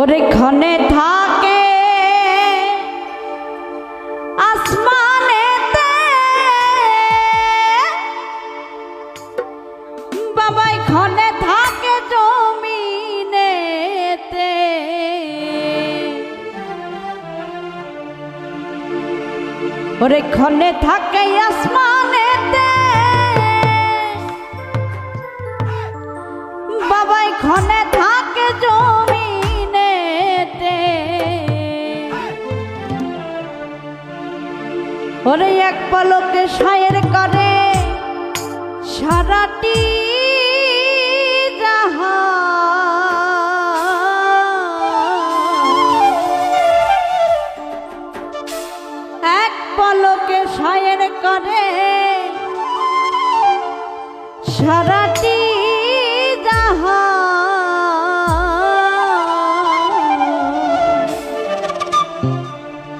ওরে ক্ষণে থাকে আসমানেতে। বাবাই ক্ষণে থাকে জমিনেতে। ওরে ক্ষণে থাকে আসমানেতে ওরে এক পলকে সায়ের করে সারাটি। এক পলকে সায়ের করে সারাটি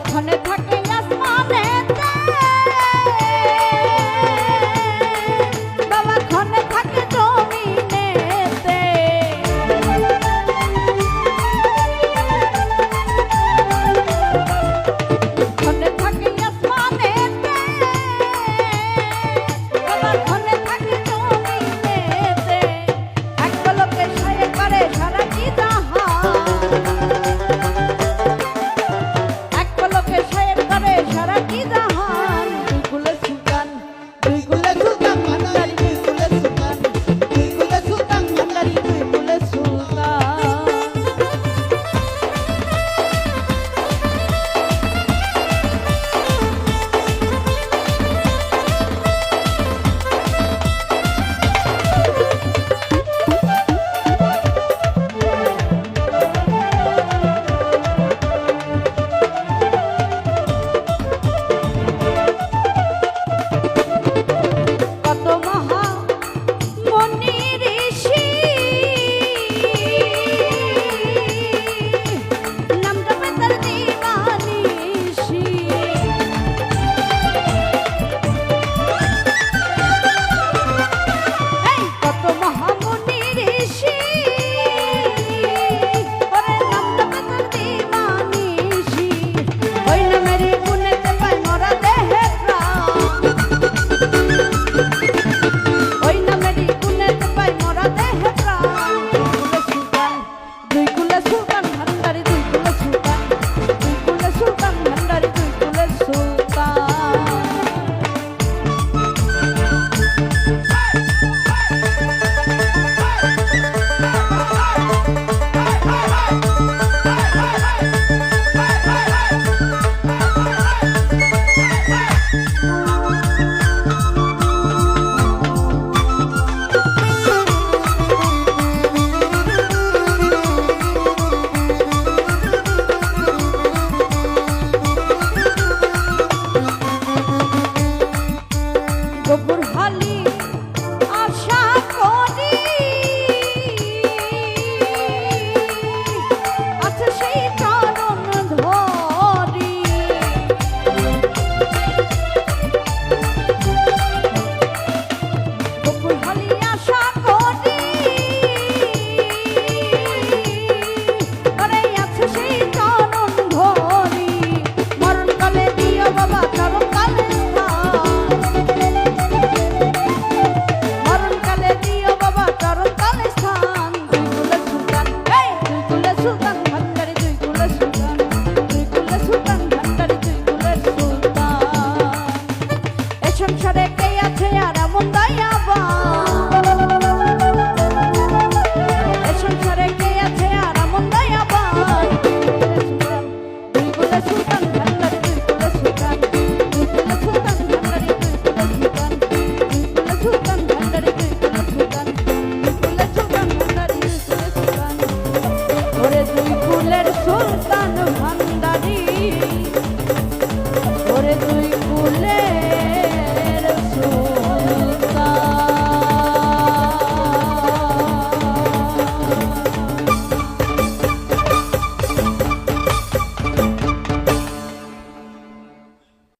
ক্ষণে থাকে ভিতরে কে আছে আর এমন দয়াবান। এ সংসারে কে আছে আর এমন দয়াবান। দুই বলে সুলতান